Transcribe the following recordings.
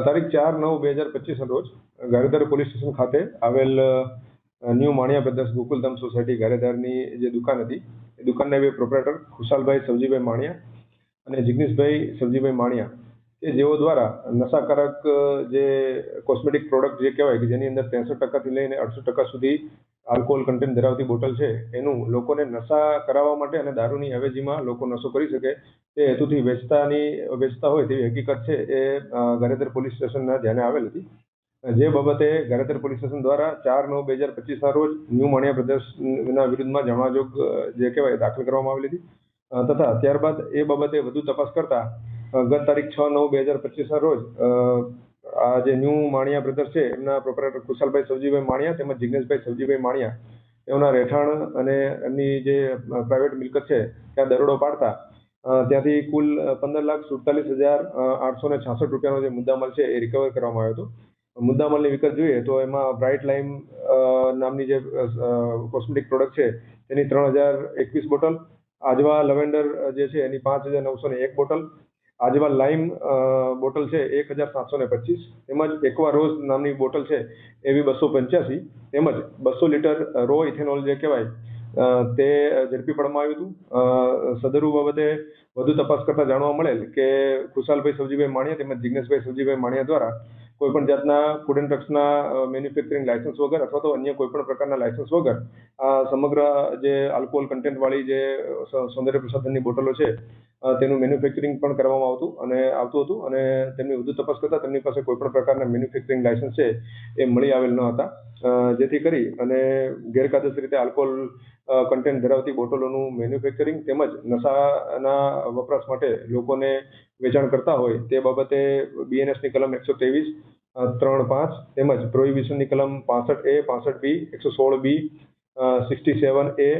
તારીખ ચાર નવ બે હજાર પચીસના રોજ ગારેદાર પોલીસ સ્ટેશન ખાતે આવેલ new new Maniya brothers Gokuldham society ગારેદારની જે દુકાન હતી, એ દુકાનના બે પ્રોપરેટર ખુશાલભાઈ સબજીભાઈ માણિયા અને જિગ્નેશભાઈ સબજીભાઈ માણિયા, કે જેઓ દ્વારા નશાકારક જે કોસ્મેટિક પ્રોડક્ટ જે કહેવાય કે જેની અંદર ત્રેસઠ ટકાથી લઈને અડસઠ ટકા સુધી આલ્કોહોલ કન્ટેન્ટ ધરાવતી બોટલ છે એનું લોકોને નશા કરાવવા માટે અને દારૂની અવેજીમાં લોકો નશો કરી શકે તે હેતુથી વેચતાની વેચતા હોય તેવી હકીકત છે એ અ, પોલીસ સ્ટેશનના ધ્યાને આવેલ હતી. જે બાબતે ગારેધર પોલીસ સ્ટેશન દ્વારા ચાર નવ બે હજાર પચીસના રોજ ન્યૂ માણિયા પ્રદેશના વિરુદ્ધમાં જમાજોગ જે કહેવાય દાખલ કરવામાં આવેલી હતી. તથા ત્યારબાદ એ બાબતે વધુ તપાસ કરતા ગત તારીખ છ નવ બે હજાર પચીસના રોજ આ જે ન્યૂ માણિયા બ્રદર્સ છે, એમના પ્રોપરેટર કુશાલભાઈ સવજીભાઈ માણિયા તેમજ જિજ્ઞેશભાઈ સવજીભાઈ માણિયા, એમના રહેઠાણ અને એમની જે પ્રાઇવેટ મિલકત છે, ત્યાં દરોડો પાડતા ત્યાંથી કુલ પંદર લાખ સુડતાલીસ હજાર આઠસો ને છાસઠ રૂપિયાનો જે મુદ્દામાલ છે, એ રિકવર કરવામાં આવ્યો હતો. મુદ્દામાલની વિગત જોઈએ તો એમાં બ્રાઇટ લાઇમ નામની જે કોસ્મેટિક પ્રોડક્ટ છે, તેની ત્રણ હજાર એકવીસ બોટલ, આજવા લવેન્ડર જે છે, એની પાંચ હજાર નવસો ને એક બોટલ આજવા લાઈમ બોટલ છે એક હજાર સાતસો ને પચીસ. તેમજ એકવા રોઝ નામની બોટલ છે એવી બસો પંચ્યાસી. તેમજ બસો લીટર રો ઇથેનોલ જે કહેવાય તે ઝડપી પડવામાં આવ્યું હતું. સદરુ બાબતે વધુ તપાસ કરતા જાણવા મળેલ કે ખુશાલભાઈ સવજીભાઈ માણિયા તેમજ જિગ્નેશભાઈ સવજીભાઈ માણિયા દ્વારા કોઈપણ જાતના ફૂડ એન્ડ ડ્રગ્સના મેન્યુફેક્ચરિંગ લાયસન્સ વગર અથવા તો અન્ય કોઈપણ પ્રકારના લાયસન્સ વગર, આ સમગ્ર જે આલ્કોહોલ કન્ટેન્ટવાળી જે સૌંદર્ય પ્રસાધનની બોટલો છે તેનું મેન્યુફેક્ચરિંગ પણ કરવામાં આવતું અને આવતું હતું અને તેમની વધુ તપાસ કરતા તેમની પાસે કોઈપણ પ્રકારના મેન્યુફેક્ચરિંગ લાયસન્સ છે એ મળી આવેલ ન હતા. જેથી કરી અને ગેરકાયદેસર રીતે આલ્કોહોલ કન્ટેન્ટ ધરાવતી બોટલોનું મેન્યુફેક્ચરિંગ તેમજ નશાના વપરાશ માટે લોકોને વેચાણ કરતા હોય તે બાબતે બીએનએસની કલમ એકસો ત્રેવીસ ત્રણ પાંચ તેમજ પ્રોહિબિશનની કલમ પાસઠ એ પાસઠ બી એકસો સોળ B sixty seven A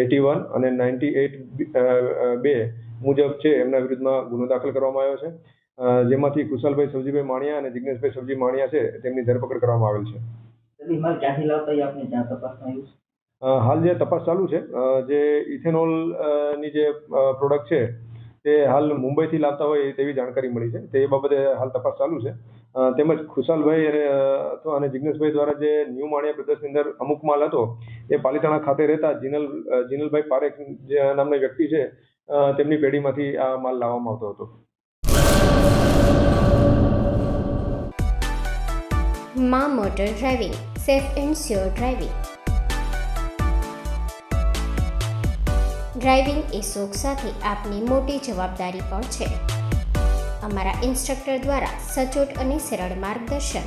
eighty one અને નાઇન્ટી એટ બે મુજબ છે એમના વિરુદ્ધમાં ગુનો દાખલ કરવામાં આવ્યો છે. જેમાંથી કુશલભાઈ સબજીભાઈ માણિયા અને જિગ્નેશભાઈ સબજી માણિયા છે તેમની ધરપકડ કરવામાં આવેલ છે. હાલ જે તપાસ ચાલુ છે જે ઇથેનોલની જે પ્રોડક્ટ છે તે હાલ મુંબઈથી લાવતા હોય તેવી જાણકારી મળી છે. તે બાબતે હાલ તપાસ ચાલુ છે. તેમજ ખુશાલભાઈ અને અથવા અને જિગ્નેશભાઈ દ્વારા જે ન્યૂ માણિયા પ્રદેશની અંદર અમુક માલ હતો એ પાલીતાણા ખાતે રહેતા જીનલ જીનલભાઈ પારેખ નામના વ્યક્તિ છે તેમની પેઢીમાંથી આ માલ લાવવામાં આવતો હતો. મા motor driving, safe and sure driving. Driving એ શોખ સાથે આપની મોટી જવાબદારી પણ છે. અમારા ઇન્સ્ટ્રક્ટર દ્વારા સચોટ અને સરળ માર્ગદર્શન.